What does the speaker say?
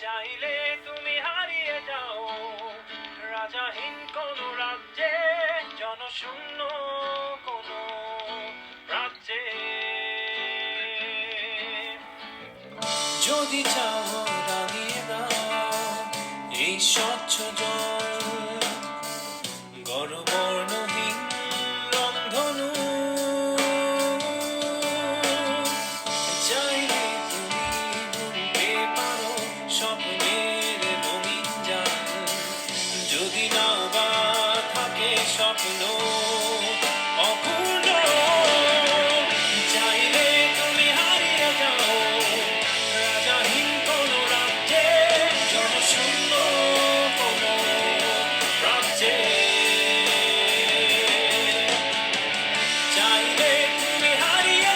চাইলে তুমি হারিয়ে যাও। রাজাহীন কোন রাজ্যে, জনশূন্য কোন রাজ্যে। যদি চাও দাঁড়িয়ে দাও, এই স্বচ্ছ জল যদি নাও বা থাকে স্বপ্ন, অপূর্ণ, চাইলে তুমি হারিয়ে যাও। রাজাহীন কোন রাজ্যে, জনশূন্য কোন রাজ্যে। চাইলে তুমি হারিয়ে